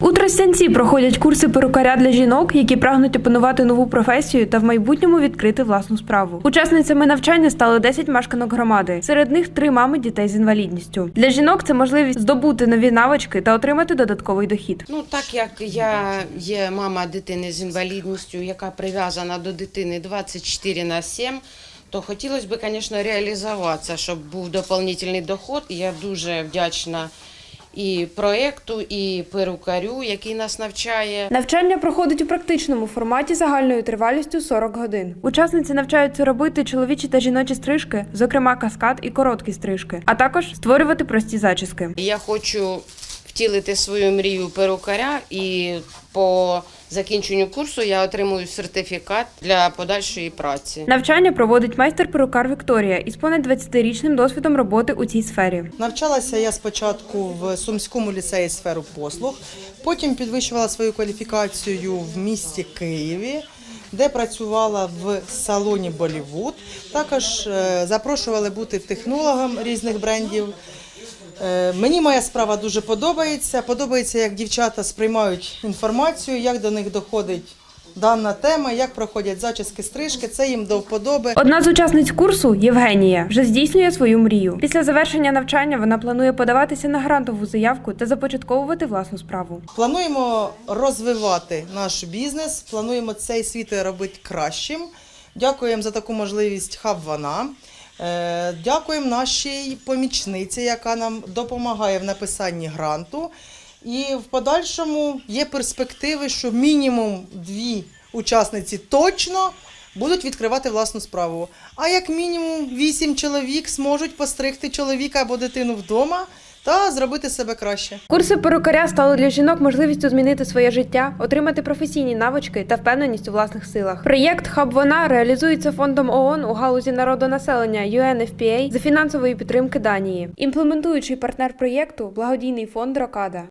У Тростянці проходять курси перукаря для жінок, які прагнуть опанувати нову професію та в майбутньому відкрити власну справу. Учасницями навчання стали 10 мешканок громади. Серед них три мами дітей з інвалідністю. Для жінок це можливість здобути нові навички та отримати додатковий дохід. Ну, так як я є мама дитини з інвалідністю, яка прив'язана до дитини 24 на 7, то хотілося б, звісно, реалізуватися, щоб був доповнительний доход. Я дуже вдячна і проєкту, і перукарю, який нас навчає. Навчання проходить у практичному форматі загальною тривалістю 40 годин. Учасниці навчаються робити чоловічі та жіночі стрижки, зокрема каскад і короткі стрижки, а також створювати прості зачіски. Я хочу втілити свою мрію перукаря і по закінченню курсу я отримую сертифікат для подальшої праці. Навчання проводить майстер-перукар Вікторія із понад 20-річним досвідом роботи у цій сфері. Навчалася я спочатку в Сумському ліцеї сферу послуг, потім підвищувала свою кваліфікацію в місті Києві, де працювала в салоні Болівуд. Також е, запрошували бути технологом різних брендів. Е, Мені моя справа дуже подобається. Подобається, як дівчата сприймають інформацію, як до них доходить дана тема, як проходять зачіски, стрижки. Це їм до вподоби. Одна з учасниць курсу Євгенія вже здійснює свою мрію. Після завершення навчання вона планує подаватися на грантову заявку та започатковувати власну справу. Плануємо розвивати наш бізнес, плануємо цей світ робити кращим. Дякуємо за таку можливість Хабвана. Е, Дякуємо нашій помічниці, яка нам допомагає в написанні гранту. І в подальшому є перспективи, що мінімум дві учасниці точно будуть відкривати власну справу. А як мінімум вісім чоловік зможуть постригти чоловіка або дитину вдома та зробити себе краще. Курси перукаря стали для жінок можливістю змінити своє життя, отримати професійні навички та впевненість у власних силах. Проєкт Хаб Вона реалізується фондом ООН у галузі народонаселення UNFPA за фінансової підтримки Данії. Імплементуючий партнер проєкту благодійний фонд Рокада.